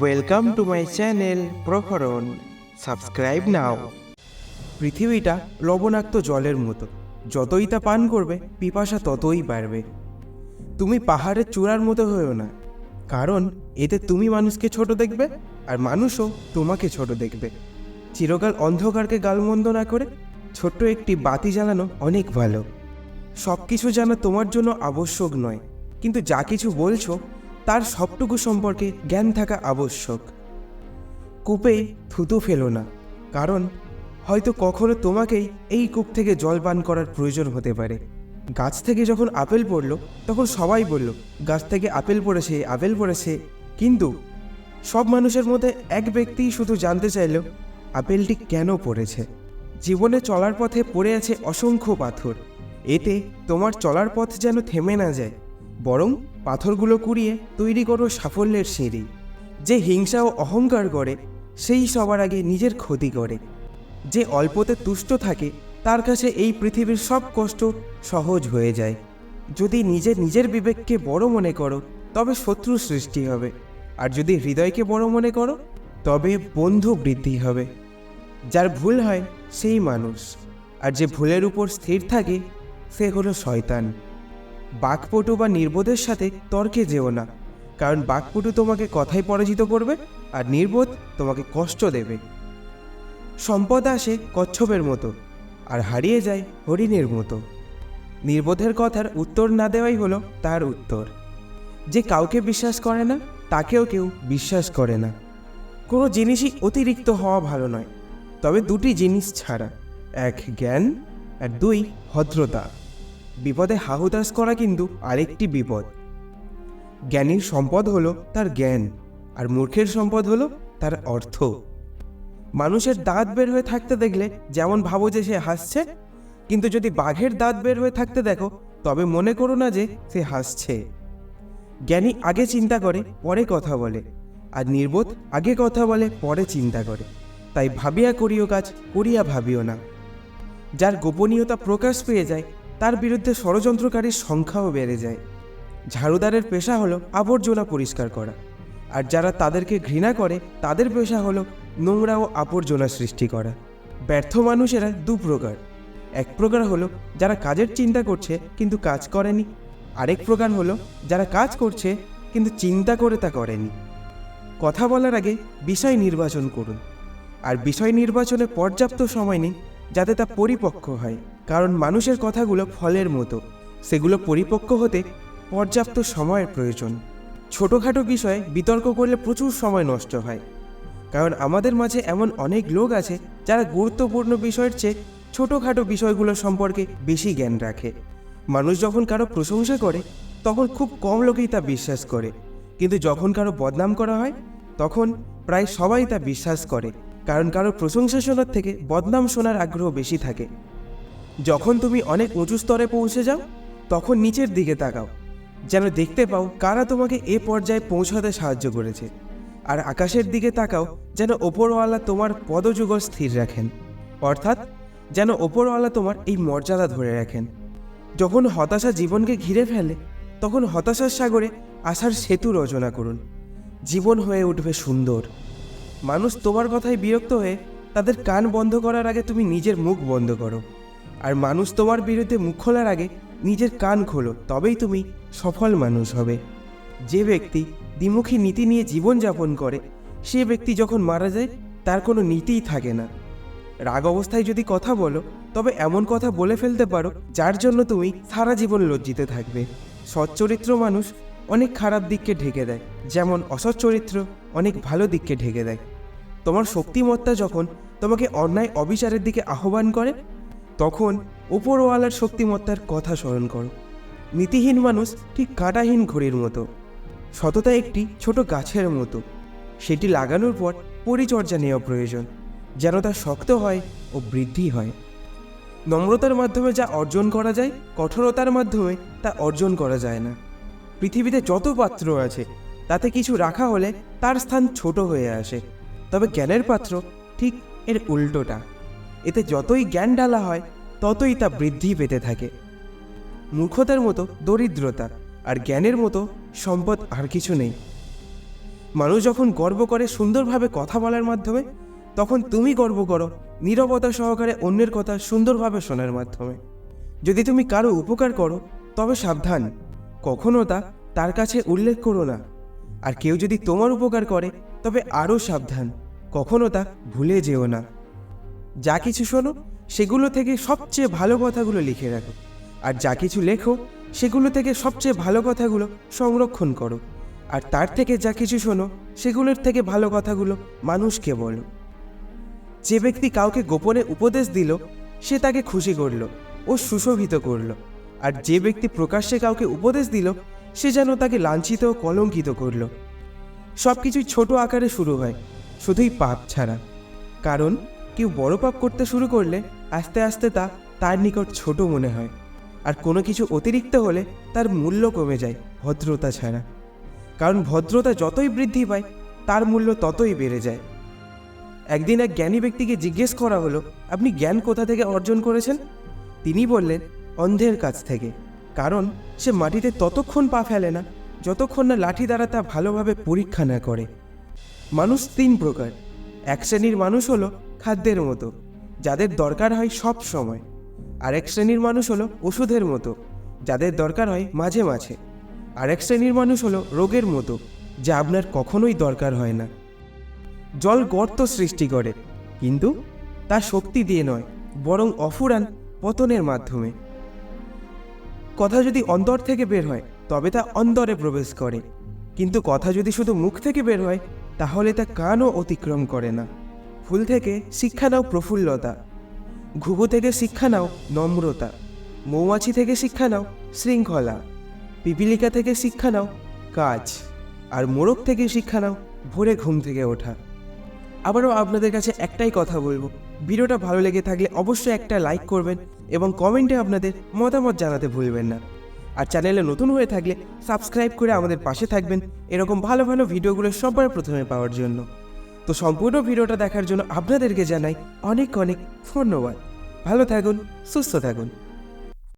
Welcome to my channel Prahoran subscribe now পৃথিবীটা লবণাক্ত জলের মতো। যতই তা পান করবে, পিপাসা ততই বাড়বে। তুমি পাহাড়ের চূড়ার মতো হয়েও না। কারণ, এতে তুমি মানুষকে ছোট দেখবে, আর মানুষও তোমাকে ছোট দেখবে। চিরকাল অন্ধকারকে গালমন্দ না করে, ছোট্ট একটি বাতি জ্বালানো অনেক ভালো। সব কিছু জানা তোমার জন্য আবশ্যক নয়। কিন্তু যা কিছু বলছো তার সবটুকু সম্পর্কে জ্ঞান থাকা আবশ্যক। কূপে থুতু ফেলো না, কারণ হয়তো কখনো তোমাকেই এই কূপ থেকে জল পান করার প্রয়োজন হতে পারে। গাছ থেকে যখন আপেল পড়ল, তখন সবাই বলল, গাছ থেকে আপেল পড়েছে আপেল পড়েছে। কিন্তু সব মানুষের মধ্যে এক ব্যক্তিই শুধু জানতে চাইল, আপেলটি কেন পড়েছে? জীবনে চলার পথে পড়ে আছে অসংখ্য পাথর। এতে তোমার চলার পথ যেন থেমে না যায়, বরং পাথরগুলো কুড়িয়ে তৈরি করো সাফল্যের সিঁড়ি। যে হিংসা ও অহংকার করে সেই সবার আগে নিজের ক্ষতি করে। যে অল্পতে তুষ্ট থাকে, তার কাছে এই পৃথিবীর সব কষ্ট সহজ হয়ে যায়। যদি নিজে নিজের বিবেককে বড় মনে করো, তবে শত্রু সৃষ্টি হবে। আর যদি হৃদয়কে বড় মনে করো, তবে বন্ধু বৃদ্ধি হবে। যার ভুল হয়, সেই মানুষ। আর যে ভুলের উপর স্থির থাকে, সে হলো শয়তান। বাকপটু বা নির্বোধের সাথে তর্কে যেও না, কারণ বাকপটু তোমাকে কথায় পরাজিত করবে আর নির্বোধ তোমাকে কষ্ট দেবে। সম্পদ আসে কচ্ছপের মতো আর হারিয়ে যায় হরিণের মতো। নির্বোধের কথার উত্তর না দেওয়াই হলো তার উত্তর। যে কাউকে বিশ্বাস করে না, তাকেও কেউ বিশ্বাস করে না। কোনো জিনিসই অতিরিক্ত হওয়া ভালো নয়, তবে দুটি জিনিস ছাড়া, এক জ্ঞান আর দুই ভদ্রতা। বিপদে হাহুতাস করা কিন্তু আরেকটি বিপদ। জ্ঞানীর সম্পদ হলো তার জ্ঞান, আর মূর্খের সম্পদ হলো তার অর্থ। মানুষের দাঁত বের হয়ে থাকতে দেখলে যেমন ভাবো যে সে হাসছে, কিন্তু যদি বাঘের দাঁত বের হয়ে থাকতে দেখো, তবে মনে করো না যে সে হাসছে। জ্ঞানী আগে চিন্তা করে, পরে কথা বলে, আর নির্বোধ আগে কথা বলে, পরে চিন্তা করে। তাই ভাবিয়া করিও কাজ, করিয়া ভাবিও না। যার গোপনীয়তা প্রকাশ পেয়ে যায় তার বিরুদ্ধে ষড়যন্ত্রকারীর সংখ্যাও বেড়ে যায়। ঝাড়ুদারের পেশা হলো আবর্জনা পরিষ্কার করা। আর যারা তাদেরকে ঘৃণা করে, তাদের পেশা হলো নোংরা ও আবর্জনা সৃষ্টি করা। ব্যর্থ মানুষেরা দু প্রকার। এক প্রকার হলো যারা কাজের চিন্তা করছে, কিন্তু কাজ করেনি। আরেক প্রকার হলো যারা কাজ করছে, কিন্তু চিন্তা করে তা করেনি। কথা বলার আগে বিষয় নির্বাচন করুন। আর বিষয় নির্বাচনে পর্যাপ্ত সময় নিন যাতে তা পরিপক্ক হয়। কারণ মানুষের কথাগুলো ফলের মতো। সেগুলো পরিপক্ক হতে পর্যাপ্ত সময়ের প্রয়োজন। ছোটোখাটো বিষয়ে বিতর্ক করলে প্রচুর সময় নষ্ট হয়। কারণ আমাদের মাঝে এমন অনেক লোক আছে যারা গুরুত্বপূর্ণ বিষয়ের চেয়ে ছোটোখাটো বিষয়গুলো সম্পর্কে বেশি জ্ঞান রাখে। মানুষ যখন কারও প্রশংসা করে, তখন খুব কম লোকেই তা বিশ্বাস করে। কিন্তু যখন কারও বদনাম করা হয়, তখন প্রায় সবাই তা বিশ্বাস করে। কারণ কারও প্রশংসা শোনার থেকে বদনাম শোনার আগ্রহ বেশি থাকে। যখন তুমি অনেক উঁচু স্তরে পৌঁছে যাও, তখন নিচের দিকে তাকাও, যেন দেখতে পাও কারা তোমাকে এ পর্যায়ে পৌঁছাতে সাহায্য করেছে। আর আকাশের দিকে তাকাও, যেন ওপরওয়ালা তোমার পদযুগল স্থির রাখেন, অর্থাৎ যেন ওপরওয়ালা তোমার এই মর্যাদা ধরে রাখেন। যখন হতাশা জীবনকে ঘিরে ফেলে, তখন হতাশার সাগরে আশার সেতু রচনা করুন। জীবন হয়ে উঠবে সুন্দর। মানুষ তোমার কথায় বিরক্ত হয়ে তাদের কান বন্ধ করার আগে তুমি নিজের মুখ বন্ধ করো। আর মানুষ তোমার বিরুদ্ধে মুখ খোলার আগে নিজের কান খোলো, তবেই তুমি সফল মানুষ হবে। যে ব্যক্তি দ্বিমুখী নীতি নিয়ে জীবনযাপন করে, সে ব্যক্তি যখন মারা যায়, তার কোনো নীতিই থাকে না। রাগ অবস্থায় যদি কথা বলো, তবে এমন কথা বলে ফেলতে পারো, যার জন্য তুমি সারা জীবন লজ্জিত থাকবে। সচ্চরিত্র মানুষ অনেক খারাপ দিককে ঢেকে দেয়, যেমন অসৎ চরিত্র অনেক ভালো দিককে ঢেকে দেয়। তোমার শক্তিমত্তা যখন তোমাকে অন্যায় অবিচারের দিকে আহ্বান করে, তখন ওপরওয়ালার শক্তিমত্তার কথা স্মরণ করো। নীতিহীন মানুষ ঠিক কাঁটাহীন ঘড়ির মতো। সততা একটি ছোট গাছের মতো। সেটি লাগানোর পর পরিচর্যা নেওয়া প্রয়োজন, যেন তা শক্ত হয় ও বৃদ্ধি হয়। নম্রতার মাধ্যমে যা অর্জন করা যায়, কঠোরতার মাধ্যমে তা অর্জন করা যায় না। পৃথিবীতে যত পাত্র আছে, তাতে কিছু রাখা হলে তার স্থান ছোট হয়ে আসে। তবে জ্ঞানের পাত্র ঠিক এর উল্টোটা। এতে যতই জ্ঞান ডালা হয়, ততই তা বৃদ্ধি পেতে থাকে। মূর্খতার মতো দরিদ্রতা আর জ্ঞানের মতো সম্পদ আর কিছু নেই। মানুষ যখন গর্ব করে সুন্দরভাবে কথা বলার মাধ্যমে, তখন তুমি গর্ব করো নীরবতা সহকারে অন্যের কথা সুন্দরভাবে শোনার মাধ্যমে। যদি তুমি কারও উপকার করো, তবে সাবধান, কখনো তা তার কাছে উল্লেখ করো না। আর কেউ যদি তোমার উপকার করে তবে আরও সাবধান, কখনো তা ভুলে যেও না। যা কিছু শোনো, সেগুলো থেকে সবচেয়ে ভালো কথাগুলো লিখে রাখো। আর যা কিছু লেখো, সেগুলো থেকে সবচেয়ে ভালো কথাগুলো সংরক্ষণ করো। আর তার থেকে যা কিছু শোনো, সেগুলোর থেকে ভালো কথাগুলো মানুষকে বলো। যে ব্যক্তি কাউকে গোপনে উপদেশ দিল, সে তাকে খুশি করল ও সুশোভিত করল। আর যে ব্যক্তি প্রকাশ্যে কাউকে উপদেশ দিল, সে যেন তাকে লাঞ্ছিত ও কলঙ্কিত করল। সব কিছুই ছোট আকারে শুরু হয়, শুধুই পাপ ছাড়া। কারণ, কেউ বড় পাপ করতে শুরু করলে আস্তে আস্তে তা তার নিকট ছোট মনে হয়, আর কোনো কিছু অতিরিক্ত হলে তার মূল্য কমে যায় ভদ্রতা ছাড়া। কারণ ভদ্রতা যতই বৃদ্ধি পায়, তার মূল্য ততই বেড়ে যায়। একদিন এক জ্ঞানী ব্যক্তিকে জিজ্ঞেস করা হলো, আপনি জ্ঞান কোথা থেকে অর্জন করেছেন? তিনি বললেন, অন্ধের কাছ থেকে। কারণ, সে মাটিতে ততক্ষণ পা ফেলে না যতক্ষণ না লাঠি দ্বারা তা ভালোভাবে পরীক্ষা না করে। মানুষ তিন প্রকার। এক শ্রেণির মানুষ হলো খাদ্যের মতো, যাদের দরকার হয় সব সময়। আরেক শ্রেণির মানুষ হলো ওষুধের মতো, যাদের দরকার হয় মাঝে মাঝে। আরেক শ্রেণির মানুষ হলো রোগের মতো, যা আপনার কখনোই দরকার হয় না। জল গর্ত সৃষ্টি করে, কিন্তু তা শক্তি দিয়ে নয়, বরং অফুরান পতনের মাধ্যমে। কথা যদি অন্তর থেকে বের হয় তবে তা অন্তরে প্রবেশ করে। কিন্তু কথা যদি শুধু মুখ থেকে বের হয়, তাহলে তা কানও অতিক্রম করে না। ফুল থেকে শিক্ষা নাও প্রফুল্লতা। ঘুঘু থেকে শিক্ষা নাও নম্রতা। মৌমাছি থেকে শিক্ষা নাও শৃঙ্খলা। পিপিলিকা থেকে শিক্ষা নাও কাজ। আর মোরগ থেকে শিক্ষা নাও ভোরে ঘুম থেকে ওঠা। আবারও আপনাদের কাছে একটাই কথা বলব। ভিডিওটা ভালো লেগে থাকলে অবশ্যই একটা লাইক করবেন এবং কমেন্টে আপনাদের মতামত জানাতে ভুলবেন না। আর চ্যানেলে নতুন হয়ে থাকলে সাবস্ক্রাইব করে আমাদের পাশে থাকবেন এরকম ভালো ভালো ভিডিওগুলো সবার প্রথমে পাওয়ার জন্য। তো সম্পূর্ণ ভিডিওটা দেখার জন্য আপনাদেরকে জানাই অনেক অনেক ধন্যবাদ। ভালো থাকুন, সুস্থ থাকুন।